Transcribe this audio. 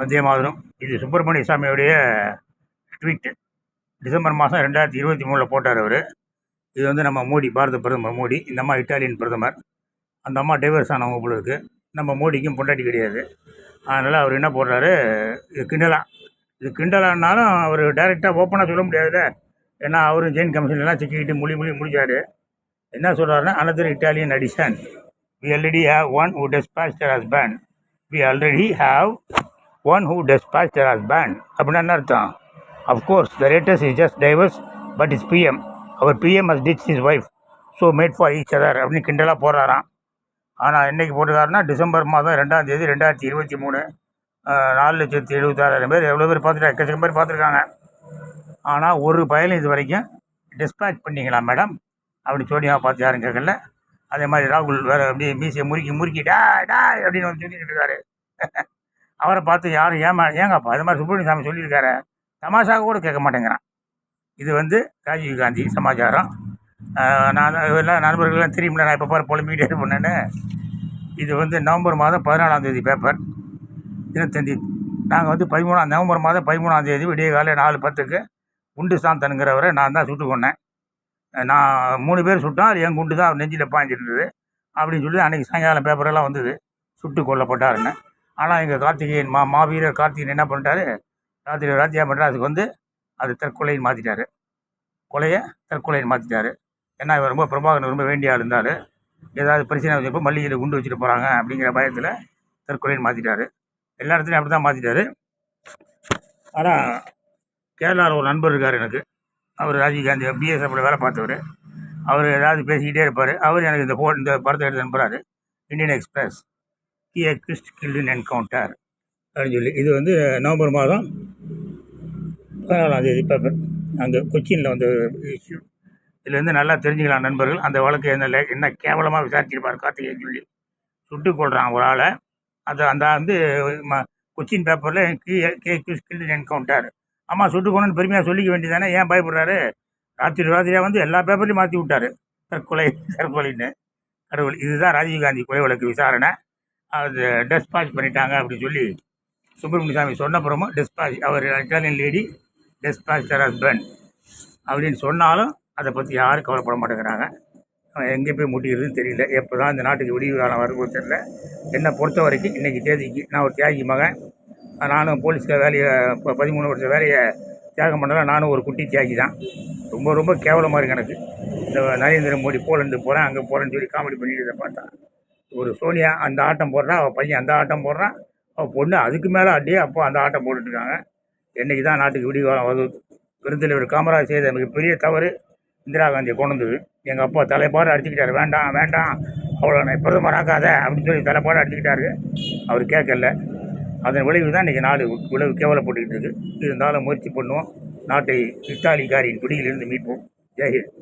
வந்தே மாதிரம். இது Subramaniya சாமியோடைய tweet December மாதம் ரெண்டாயிரத்தி இருபத்தி மூணில் போட்டார் அவர். இது வந்து நம்ம மோடி பாரத பிரதமர் மோடி இந்த அம்மா இட்டாலியன் பிரதமர். அந்த அம்மா டைவர்ஸ் ஆனவங்க போல இருக்குது நம்ம மோடிக்கும் பொண்டாட்டி கிடையாது. அதனால் அவர் என்ன போடுறாரு? இது கிண்டலா. இது கிண்டலான்னாலும் அவர் டைரெக்டாக ஓப்பனாக சொல்ல முடியாதுல்ல. ஏன்னா அவரும் ஜெயின் கமிஷன்லாம் சிக்கிக்கிட்டு மொழி மொழி முடிச்சார். என்ன சொல்கிறாருன்னா another Italian addition we already have one who dispatched her husband we already have one who dispatched her husband அப்படின்னா என்ன அர்த்தம்? Of course the latest is just divorce but is PM our PM as ditch is wife so made for each other அப்படின்னு கிண்டலாக போடுறாராம். ஆனால் என்னைக்கு போட்டுக்காருன்னா December மாதம் ரெண்டாம் தேதி ரெண்டாயிரத்தி இருபத்தி மூணு நாலு லட்சத்தி எழுபத்தாறாயிரம் பேர் எவ்வளோ பேர் பார்த்துருக்காங்க எக்கச்சக்கம் பேர் பார்த்துருக்காங்க. ஆனால் ஒரு பயலும் இது வரைக்கும் டிஸ்பேச் பண்ணிக்கலாம் மேடம் அப்படி சோனியா பார்த்து யாரும் கேட்கல. அதே மாதிரி ராகுல் வேறு அப்படியே மீசியை முறுக்கி முறுக்கி டா டா அப்படின்னு வந்து சொல்லிக்கிட்டு இருக்காரு. அவரை பார்த்து யாரும் ஏமா ஏங்கப்பா இது மாதிரி சுப்பிரமணிய சாமி சொல்லியிருக்காரு தமாஷாக கூட கேட்க மாட்டேங்கிறான். இது வந்து ராஜீவ் காந்தி சமாச்சாரம். நான் இதெல்லாம் நண்பர்கள்லாம் தெரியுமில்ல நான் இப்போ பாரு புலம்பிக்கிட்டே பண்ணேன்னு இது வந்து நவம்பர் மாதம் பதினாலாம் தேதி பேப்பர் தினத்தந்தி நாங்கள் வந்து பதிமூணாம் நவம்பர் மாதம் பதிமூணாம் தேதி விடிய காலை நாலு பத்துக்கு குண்டு சாந்தனுங்கிறவரை நான் தான் சுட்டு கொண்டேன் நான் மூணு பேர் சுட்டோம் அது என் குண்டு தான் அவர் நெஞ்சில் பாய்ஞ்சிருந்தது அப்படின்னு சொல்லி அன்றைக்கி சாயங்காலம் பேப்பரெல்லாம் வந்தது. சுட்டு கொல்லப்பட்டாருன்னு. ஆனால் எங்கள் கார்த்திகேயன் மா மாவீரர் கார்த்திகேயன் என்ன பண்ணிட்டாரு? ராத்திரி ராத்தியா அதுக்கு வந்து அது தற்கொலைன்னு மாற்றிட்டாரு கொலையை தற்கொலைன்னு மாற்றிட்டாரு ஏன்னா இவர் ரொம்ப பிரபாகரன் ரொம்ப வேண்டிய ஆள் இருந்தார். ஏதாவது பிரச்சனை வச்சப்போ மல்லிகையில் குண்டு வச்சுட்டு போகிறாங்க அப்படிங்கிற பயத்தில் தற்கொலைன்னு மாற்றிட்டாரு எல்லா இடத்துலையும் அப்படி தான் மாற்றிட்டாரு ஆனால் கேரளாவில் ஒரு நண்பர் இருக்கார் எனக்கு. அவர் ராஜீவ்காந்தி பிஎஸ்எஃப்ல வேலை பார்த்தவர். அவர் ஏதாவது பேசிக்கிட்டே இருப்பார். அவர் எனக்கு இந்த ஃபோன் இந்த படத்தை எடுத்து அனுப்புகிறாரு இந்தியன் எக்ஸ்பிரஸ். கி கிறிஸ்ட் கில்டன் என்கவுண்டர் அப்படின்னு சொல்லி இது வந்து நவம்பர் மாதம் பதினாலாம் தேதி பேப்பர் அங்கே கொச்சினில் வந்து இஷ்யூ இதுலேருந்து நல்லா தெரிஞ்சுக்கலாம் நண்பர்கள். அந்த வழக்கு என்ன என்ன கேவலமாக விசாரிச்சிருப்பார் கார்த்திகேயன் சொல்லி. சுட்டு கொள்கிறான் ஒரு ஆளை. அது அந்த வந்து ம- கொச்சின் பேப்பரில் கே கே கில்டன் என்கவுண்டர். அம்மா சுட்டு கொண்டு பெருமையாக சொல்லிக்க வேண்டியதானே ஏன் பயப்படுறாரு? ராத்திரி ராத்திரியாக வந்து எல்லா பேப்பர்லையும் மாற்றி விட்டார். தற்கொலை தற்கொலைன்னு. கடவுள் இதுதான் ராஜீவ்காந்தி கொலை வழக்கு விசாரணை. அது டெஸ்பாச் பண்ணிட்டாங்க அப்படின்னு சொல்லி Subramanian Swamy சொன்னப்புறமும் dispatch our Italian lady dispatched her husband அப்படின்னு சொன்னாலும் அதை பற்றி யாரும் கவலைப்பட மாட்டேங்கிறாங்க. எங்கே போய் முட்டிக்கிறதுன்னு தெரியல. எப்போ தான் இந்த நாட்டுக்கு விடிவு காலம் வரும்போது தெரியல. என்னை பொறுத்த வரைக்கும் இன்றைக்கி தேதிக்கு நான் ஒரு தியாகி மகன். நானும் போலீஸ்க்கு வேலையை இப்போ பதிமூணு வருஷம் வேலையை தியாகம் பண்ணல நானும் ஒரு குட்டி தியாகி தான். ரொம்ப ரொம்ப கேவலமாக இருக்கு எனக்கு. இந்த நரேந்திர மோடி போலந்து போகிறேன் அங்கே போகிறேன்னு சொல்லி காமெடி பண்ணிட்டு இதை பார்த்தா. ஒரு சோனியா அந்த ஆட்டம் போடுறா அவள் பையன் அந்த ஆட்டம் போடுறான் அவள் பொண்ணு அதுக்கு மேலே அடியே அப்போ அந்த ஆட்டம் போட்டுட்ருக்காங்க. என்னைக்கு தான் நாட்டுக்கு விடிவு காலம் வருது காமராஜ் செய்த மிகப்பெரிய தவறு இந்திரா காந்தியை கொண்டு எங்கள் அப்பா தலைப்பாடு அடிச்சுக்கிட்டாரு. வேண்டாம் வேண்டாம் அவ்வளோ நான் பிரதமர் ஆக்காத அப்படின்னு சொல்லி தலைப்பாடு அடிச்சுக்கிட்டாரு. அவர் கேட்கல. அதன் விளைவு தான் இன்றைக்கி நாடு விளைவு கேவலப்பட்டுக்கிட்டு இருக்குது இருந்தாலும் முயற்சி பண்ணுவோம். நாட்டை இத்தாலிக்காரியின் பிடியிலிருந்து மீட்போம். ஜெயஹிந்த்